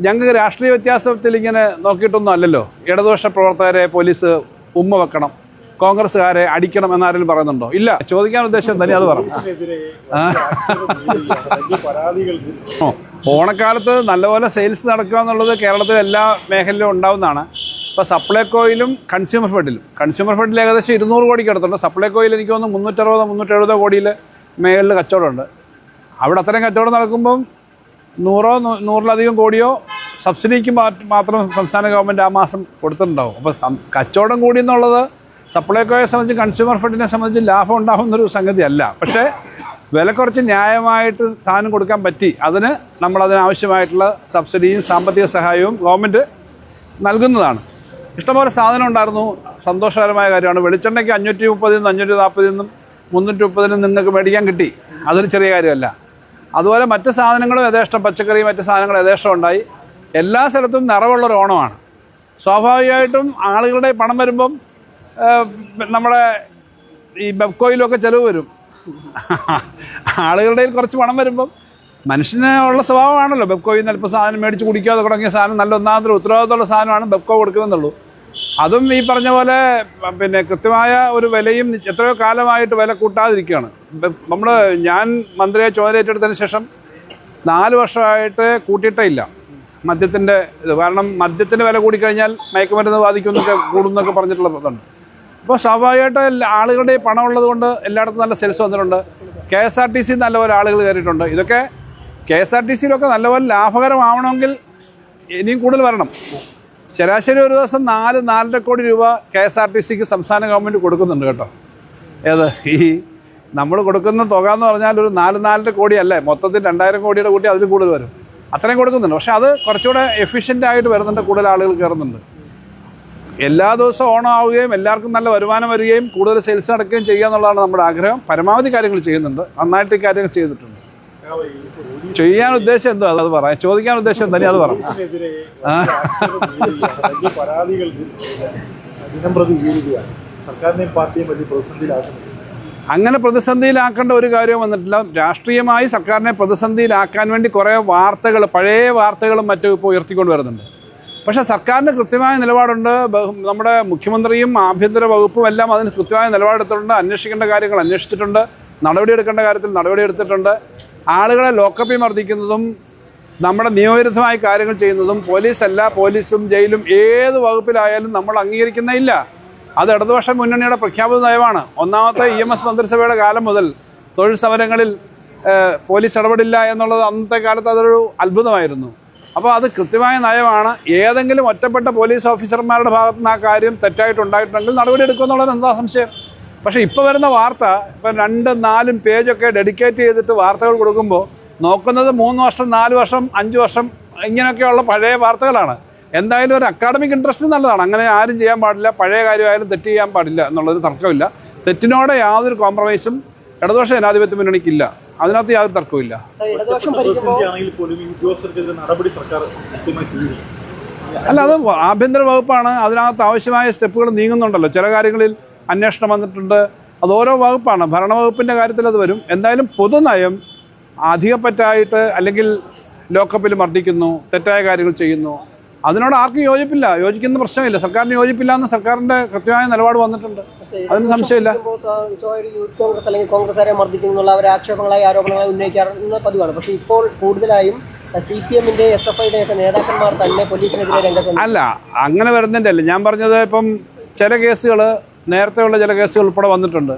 ഞങ്ങൾക്ക് രാഷ്ട്രീയ വ്യത്യാസത്തിൽ ഇങ്ങനെ നോക്കിയിട്ടൊന്നും അല്ലല്ലോ. ഇടതുപക്ഷ പ്രവർത്തകരെ പോലീസ് ഉമ്മ വെക്കണം കോൺഗ്രസ്സുകാരെ അടിക്കണം എന്നാരെങ്കിലും പറയുന്നുണ്ടോ? ഇല്ല. ചോദിക്കാൻ ഉദ്ദേശം തന്നെ അത് പറഞ്ഞു ഓണക്കാലത്ത് നല്ലപോലെ സെയിൽസ് നടക്കുക എന്നുള്ളത് കേരളത്തിലെ എല്ലാ മേഖലയിലും ഉണ്ടാവുന്നതാണ്. ഇപ്പോൾ സപ്ലൈകോയിലും കൺസ്യൂമർ ഫെഡിലും കൺസ്യൂമർ ഫെഡിൽ ഏകദേശം ഇരുന്നൂറ് കോടിക്ക് അടുത്തുണ്ട്. സപ്ലൈകോയിൽ എനിക്ക് തോന്നുന്നു മുന്നൂറ്ററുപതോ മുന്നൂറ്റെഴുപതോ കോടിയിൽ മേഖലയിൽ കച്ചവടമുണ്ട്. അവിടെ അത്രയും കച്ചവടം നടക്കുമ്പം നൂറോ നൂറിലധികം കോടിയോ സബ്സിഡിക്ക് മാത്രം സംസ്ഥാന ഗവൺമെന്റ് ആ മാസം കൊടുത്തിട്ടുണ്ടാവും. അപ്പോൾ കച്ചവടം കൂടി എന്നുള്ളത് സപ്ലൈകോയെ സംബന്ധിച്ച് കൺസ്യൂമർ ഫെഡിനെ സംബന്ധിച്ച് ലാഭം ഉണ്ടാകുന്നൊരു സംഗതിയല്ല. പക്ഷേ വില കുറച്ച് ന്യായമായിട്ട് സാധനം കൊടുക്കാൻ പറ്റി. അതിന് നമ്മൾ അതിനാവശ്യമായിട്ടുള്ള സബ്സിഡിയും സാമ്പത്തിക സഹായവും ഗവൺമെന്റ് നൽകുന്നതാണ്. ഇഷ്ടംപോലെ സാധനം ഉണ്ടായിരുന്നു. സന്തോഷകരമായ കാര്യമാണ്. വെളിച്ചെണ്ണയ്ക്ക് അഞ്ഞൂറ്റി മുപ്പതിൽ നിന്ന് അഞ്ഞൂറ്റി നാൽപ്പതിൽ നിന്നും മുന്നൂറ്റി മുപ്പതിനും നിങ്ങൾക്ക് മേടിക്കാൻ കിട്ടി. അതൊരു ചെറിയ കാര്യമല്ല. അതുപോലെ മറ്റ് സാധനങ്ങളും യഥേഷ്ടം പച്ചക്കറി മറ്റ് സാധനങ്ങളും യഥേഷ്ടം ഉണ്ടായി. എല്ലാ സ്ഥലത്തും നിറവുള്ളൊരു ഓണമാണ്. സ്വാഭാവികമായിട്ടും ആളുകളുടെ പണം വരുമ്പം നമ്മുടെ ഈ ബെബ്കോയിലൊക്കെ ചിലവ് വരും. ആളുകളുടെ കുറച്ച് പണം വരുമ്പം മനുഷ്യന് ഉള്ള സ്വഭാവമാണല്ലോ ബെബ്കോയിൽ നിന്ന് അല്പം സാധനം മേടിച്ച് കുടിക്കാതെ തുടങ്ങിയ സാധനം നല്ല ഒന്നാമത്തെ ഉത്തരവാദിത്തമുള്ള സാധനമാണ് ബെബ്കോ കൊടുക്കുന്നുള്ളൂ അതും ഈ പറഞ്ഞ പോലെ പിന്നെ കൃത്യമായ ഒരു വിലയും എത്രയോ കാലമായിട്ട് വില കൂട്ടാതിരിക്കുകയാണ്. നമ്മൾ ഞാൻ മന്ത്രിയെ ചുമതല ചുമതലയേറ്റെടുത്തതിന് ശേഷം നാല് വർഷമായിട്ട് കൂട്ടിയിട്ടേ ഇല്ല. മദ്യത്തിന്റെ ഇത് കാരണം മദ്യത്തിന്റെ വില കൂടിക്കഴിഞ്ഞാൽ മയക്കുമരുന്ന് ബാധിക്കുമെന്നൊക്കെ കൂടുന്നൊക്കെ പറഞ്ഞിട്ടുള്ള ഇതുണ്ട് അപ്പോൾ സ്വാഭാവികമായിട്ട് ആളുകളുടെ പണം ഉള്ളത് കൊണ്ട് എല്ലായിടത്തും നല്ല സെൽസ് വന്നിട്ടുണ്ട്. K S R T C നല്ലപോലെ ആളുകൾ കയറിയിട്ടുണ്ട്. ഇതൊക്കെ കെ എസ് ആർ ടി സിയിലൊക്കെ നല്ലപോലെ ലാഭകരമാവണമെങ്കിൽ ഇനിയും കൂടുതൽ വരണം. ശരാശരി ഒരു ദിവസം നാല് നാലര കോടി രൂപ കെ എസ് ആർ ടി സിക്ക് സംസ്ഥാന ഗവൺമെന്റ് കൊടുക്കുന്നുണ്ട് കേട്ടോ. ഏത്? ഈ നമ്മൾ കൊടുക്കുന്ന തുക എന്ന് പറഞ്ഞാൽ ഒരു നാല് നാലര കോടിയല്ലേ മൊത്തത്തിൽ രണ്ടായിരം കോടിയുടെ കൂട്ടി അതിൽ കൂടുതൽ വരും. അത്രയും കൊടുക്കുന്നുണ്ട്. പക്ഷേ അത് കുറച്ചുകൂടെ എഫിഷ്യന്റ് ആയിട്ട് വരുന്നുണ്ട് കൂടുതൽ ആളുകൾ കയറുന്നുണ്ട്. എല്ലാ ദിവസവും ഓണം ആവുകയും എല്ലാവർക്കും നല്ല വരുമാനം വരികയും കൂടുതൽ സെയിൽസ് നടക്കുകയും ചെയ്യുക എന്നുള്ളതാണ് നമ്മുടെ ആഗ്രഹം. പരമാവധി കാര്യങ്ങൾ ചെയ്യുന്നുണ്ട്. നന്നായിട്ട് കാര്യങ്ങൾ ചെയ്തിട്ടുണ്ട്. ചെയ്യാൻ ഉദ്ദേശം എന്തോ? അത് പറയാം ചോദിക്കാൻ ഉദ്ദേശം തന്നെ അത് വലിയ അങ്ങനെ പ്രതിസന്ധിയിലാക്കേണ്ട ഒരു കാര്യം വന്നിട്ടില്ല. രാഷ്ട്രീയമായി സർക്കാരിനെ പ്രതിസന്ധിയിലാക്കാൻ വേണ്ടി കുറേ വാർത്തകൾ പഴയ വാർത്തകളും മറ്റും ഇപ്പോൾ ഉയർത്തിക്കൊണ്ട് വരുന്നുണ്ട്. പക്ഷേ സർക്കാരിന് കൃത്യമായ നിലപാടുണ്ട്. നമ്മുടെ മുഖ്യമന്ത്രിയും ആഭ്യന്തര വകുപ്പും എല്ലാം അതിന് കൃത്യമായ നിലപാടെടുത്തിട്ടുണ്ട്. അന്വേഷിക്കേണ്ട കാര്യങ്ങൾ അന്വേഷിച്ചിട്ടുണ്ട്. നടപടിയെടുക്കേണ്ട കാര്യത്തിൽ നടപടിയെടുത്തിട്ടുണ്ട് ആളുകളെ ലോക്കപ്പിൽ മർദ്ദിക്കുന്നതും നമ്മുടെ നിയമവിരുദ്ധമായ കാര്യങ്ങൾ ചെയ്യുന്നതും പോലീസല്ല പോലീസും ജയിലും ഏത് വകുപ്പിലായാലും നമ്മൾ അംഗീകരിക്കുന്നില്ല അത് ഇടതുപക്ഷ മുന്നണിയുടെ പ്രഖ്യാപിത നയമാണ്. ഒന്നാമത്തെ ഇ എം എസ് മന്ത്രിസഭയുടെ കാലം മുതൽ തൊഴിൽ സമരങ്ങളിൽ പോലീസ് ഇടപെടില്ല എന്നുള്ളത് അന്നത്തെ കാലത്ത് അതൊരു അത്ഭുതമായിരുന്നു. അപ്പോൾ അത് കൃത്യമായ നയമാണ്. ഏതെങ്കിലും ഒറ്റപ്പെട്ട പോലീസ് ഓഫീസർമാരുടെ ഭാഗത്തുനിന്ന് ആ കാര്യം തെറ്റായിട്ടുണ്ടായിട്ടുണ്ടെങ്കിൽ നടപടിയെടുക്കുമെന്നുള്ളത് എന്താ സംശയം? പക്ഷേ ഇപ്പോൾ വരുന്ന വാർത്ത ഇപ്പം രണ്ടും നാലും പേജൊക്കെ ഡെഡിക്കേറ്റ് ചെയ്തിട്ട് വാർത്തകൾ കൊടുക്കുമ്പോൾ നോക്കുന്നത് മൂന്ന് വർഷം നാല് വർഷം അഞ്ച് വർഷം ഇങ്ങനെയൊക്കെയുള്ള പഴയ വാർത്തകളാണ്. എന്തായാലും ഒരു അക്കാഡമിക് ഇൻട്രസ്റ്റ് നല്ലതാണ്. അങ്ങനെ ആരും ചെയ്യാൻ പാടില്ല പഴയ കാര്യമായാലും തെറ്റ് ചെയ്യാൻ പാടില്ല എന്നുള്ളൊരു തർക്കമില്ല. തെറ്റിനോടെ യാതൊരു കോംപ്രമൈസും ഇടതുപക്ഷ ജനാധിപത്യ മുന്നണിക്കില്ല. അതിനകത്ത് യാതൊരു സ്വീകരിക്കും. അല്ല അത് ആഭ്യന്തര വകുപ്പാണ്. അതിനകത്ത് ആവശ്യമായ സ്റ്റെപ്പുകൾ നീങ്ങുന്നുണ്ടല്ലോ. ചില കാര്യങ്ങളിൽ അന്വേഷണം വന്നിട്ടുണ്ട്. അത് ഓരോ വകുപ്പാണ്. ഭരണവകുപ്പിന്റെ കാര്യത്തിൽ അത് വരും. എന്തായാലും പൊതുനയം അധികപ്പറ്റായിട്ട് അല്ലെങ്കിൽ ലോക്കപ്പിൽ മർദ്ദിക്കുന്നു തെറ്റായ കാര്യങ്ങൾ ചെയ്യുന്നു. അതിനോട് ആർക്കും യോജിപ്പില്ല. യോജിക്കുന്ന പ്രശ്നമില്ല. സർക്കാരിന് യോജിപ്പില്ല എന്ന് സർക്കാരിന്റെ കൃത്യമായ നിലപാട് വന്നിട്ടുണ്ട്. അതിന് സംശയമില്ല. കോൺഗ്രസ് അല്ലെങ്കിൽ കോൺഗ്രസ്സുകാരെ മർദ്ദിക്കുന്നുള്ള അവർ ആക്ഷേപങ്ങളായി ആരോപണങ്ങളായി ഉന്നയിക്കാറുള്ള പതിവാണ്. പക്ഷേ ഇപ്പോൾ കൂടുതലായും സി പി എമ്മിന്റെ എസ് എഫ് ഐയുടെ ഒക്കെ നേതാക്കന്മാർ തന്നെ പോലീസിനെതിരെ രംഗത്ത് അല്ല അങ്ങനെ വരുന്നതിന്റെ അല്ല. ഞാൻ പറഞ്ഞത് ഇപ്പം ചില കേസുകൾ നേരത്തെയുള്ള ചില കേസുകൾ ഉൾപ്പെടെ വന്നിട്ടുണ്ട്.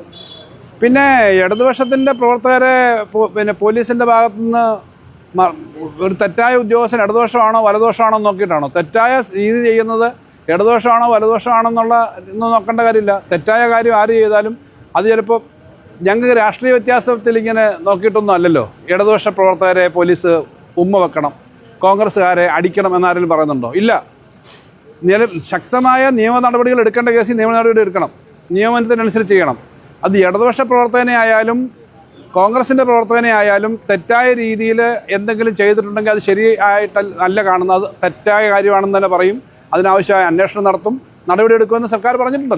പിന്നെ ഇടതുപക്ഷത്തിന്റെ പ്രവർത്തകരെ പിന്നെ പോലീസിന്റെ ഭാഗത്തു നിന്ന് ഒരു തെറ്റായ ഉദ്യോഗസ്ഥൻ ഇടതുപക്ഷമാണോ വലതുപക്ഷമാണോ നോക്കിയിട്ടാണോ? തെറ്റായ രീതി ചെയ്യുന്നത് ഇടതുപക്ഷമാണോ വലതുപക്ഷമാണോ എന്നുള്ള ഒന്നും നോക്കേണ്ട കാര്യമില്ല. തെറ്റായ കാര്യം ആര് ചെയ്താലും അത് ചിലപ്പോൾ ഞങ്ങൾക്ക് രാഷ്ട്രീയ വ്യത്യാസത്തിൽ ഇങ്ങനെ നോക്കിയിട്ടൊന്നും അല്ലല്ലോ. ഇടതുപക്ഷ പ്രവർത്തകരെ പോലീസ് ഉമ്മ വെക്കണം കോൺഗ്രസ്സുകാരെ അടിക്കണം എന്നാരെങ്കിലും പറയുന്നുണ്ടോ? ഇല്ല. നില ശക്തമായ നിയമ നടപടികൾ എടുക്കേണ്ട കേസിൽ നിയമ നടപടി എടുക്കണം. നിയമനത്തിനനുസരിച്ച് ചെയ്യണം. അത് ഇടതുപക്ഷ പ്രവർത്തകനെ ആയാലും കോൺഗ്രസിന്റെ പ്രവർത്തകനെ ആയാലും തെറ്റായ രീതിയിൽ എന്തെങ്കിലും ചെയ്തിട്ടുണ്ടെങ്കിൽ അത് ശരിയായിട്ട് അല്ല കാണുന്നത്. തെറ്റായ കാര്യമാണെന്ന് തന്നെ പറയും. അതിനാവശ്യമായ അന്വേഷണം നടത്തും. നടപടിയെടുക്കുമെന്ന് സർക്കാർ പറഞ്ഞിട്ടുണ്ടല്ലോ